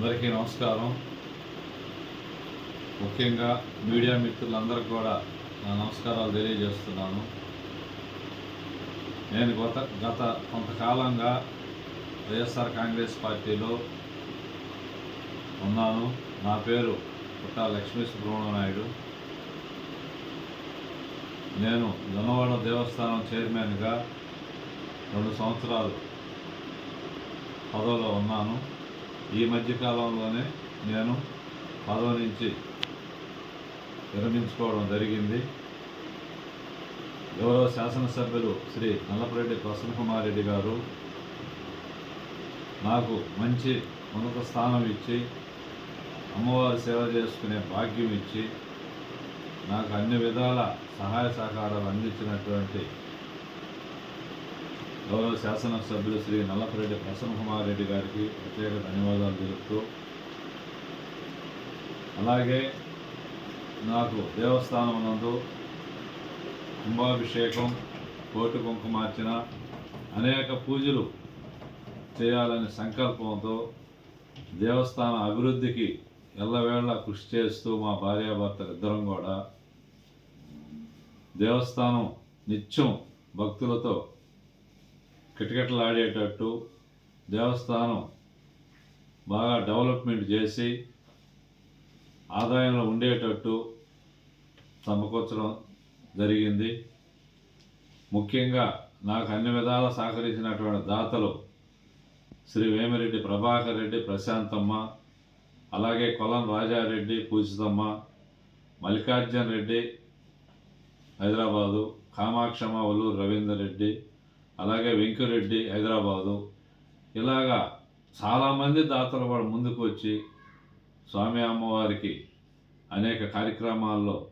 అందరికీ నమస్కారం. ముఖ్యంగా మీడియా మిత్రులందరికీ కూడా నా నమస్కారాలు తెలియజేస్తున్నాను. నేను గత గత కొంతకాలంగా వైఎస్ఆర్ కాంగ్రెస్ పార్టీలో ఉన్నాను. నా పేరు పుట్ట లక్ష్మీ సుబ్రహ్మణ్య నాయుడు నేను జనవాడ దేవస్థానం చైర్మన్గా రెండు సంవత్సరాలు పదవిలో ఉన్నాను. ఈ మధ్య కాలంలోనే నేను పదవి నుంచి విరమించుకోవడం జరిగింది. గౌరవ శాసనసభ్యులు శ్రీ నల్లపరెడ్డి ప్రసన్నకుమార్ రెడ్డి గారు నాకు మంచి ఉన్నత స్థానం ఇచ్చి అమ్మవారి సేవ చేసుకునే భాగ్యం ఇచ్చి నాకు అన్ని విధాల సహాయ సహకారాలు అందించినటువంటి గౌరవ శాసనసభ్యులు శ్రీ నల్లపరెడ్డి ప్రసన్న రెడ్డి గారికి ప్రత్యేక ధన్యవాదాలు తెలుపుతూ అలాగే నాకు దేవస్థానం నందు కుంభాభిషేకం కోటి కుంకుమార్చన అనేక పూజలు చేయాలని సంకల్పంతో దేవస్థాన అభివృద్ధికి ఎల్లవేళ కృషి చేస్తూ మా భార్యాభర్తలు ఇద్దరం కూడా దేవస్థానం నిత్యం భక్తులతో కిటకిటలాడేటట్టు దేవస్థానం బాగా డెవలప్మెంట్ చేసి ఆదాయంలో ఉండేటట్టు సమకూర్చడం జరిగింది. ముఖ్యంగా నాకు అన్ని విధాల సహకరించినటువంటి దాతలు శ్రీ వేమిరెడ్డి ప్రభాకర్ రెడ్డి ప్రశాంతమ్మ అలాగే కొలం రాజారెడ్డి పూజితమ్మ మల్లికార్జున్ రెడ్డి హైదరాబాదు కామాక్షమ్మ ఒల్లూరు రవీందర్ రెడ్డి అలాగే వెంకరెడ్డి హైదరాబాదు ఇలాగా చాలామంది దాతలు కూడా ముందుకు వచ్చి స్వామి అమ్మవారికి అనేక కార్యక్రమాల్లో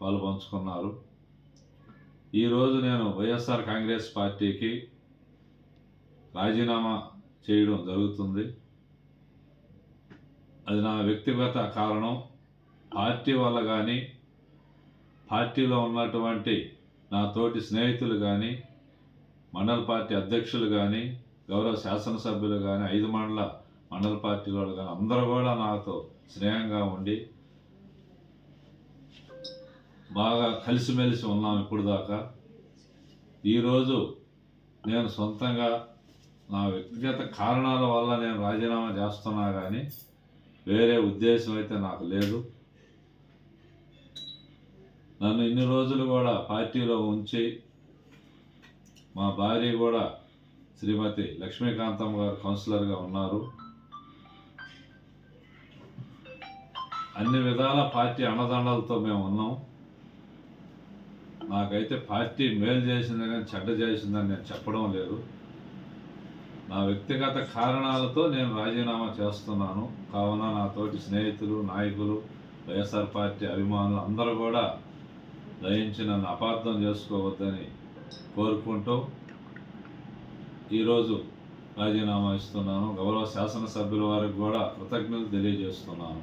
పాలు పంచుకున్నారు ఈరోజు నేను వైఎస్ఆర్ కాంగ్రెస్ పార్టీకి రాజీనామా చేయడం జరుగుతుంది. అది నా వ్యక్తిగత కారణం. పార్టీ వల్ల కానీ పార్టీలో ఉన్నటువంటి నా తోటి స్నేహితులు కానీ మండల పార్టీ అధ్యక్షులు కానీ గౌరవ శాసనసభ్యులు కానీ ఐదు మండల మండల పార్టీలో కానీ అందరూ కూడా నాతో స్నేహంగా ఉండి బాగా కలిసిమెలిసి ఉన్నాం ఇప్పుడు దాకా. ఈరోజు నేను సొంతంగా నా వ్యక్తిగత కారణాల వల్ల నేను రాజీనామా చేస్తున్నా కానీ వేరే ఉద్దేశం అయితే నాకు లేదు. నన్ను ఇన్ని రోజులు కూడా పార్టీలో ఉంచి మా భార్య కూడా శ్రీమతి లక్ష్మీకాంతమ్మ గారు కౌన్సిలర్గా ఉన్నారు. అన్ని విధాల పార్టీ అన్నదండలతో మేము ఉన్నాం. నాకైతే పార్టీ మేలు చేసింది కానీ చెడ్డ చేసిందని నేను చెప్పడం లేదు. నా వ్యక్తిగత కారణాలతో నేను రాజీనామా చేస్తున్నాను. కావున నాతోటి స్నేహితులు నాయకులు వైఎస్ఆర్ పార్టీ అభిమానులు అందరూ కూడా దయించి నన్ను అపార్థం చేసుకోవద్దని కోరుకుంటూ ఈరోజు రాజీనామా ఇస్తున్నాను. గౌరవ శాసనసభ్యుల వారికి కూడా కృతజ్ఞతలు తెలియజేస్తున్నాను.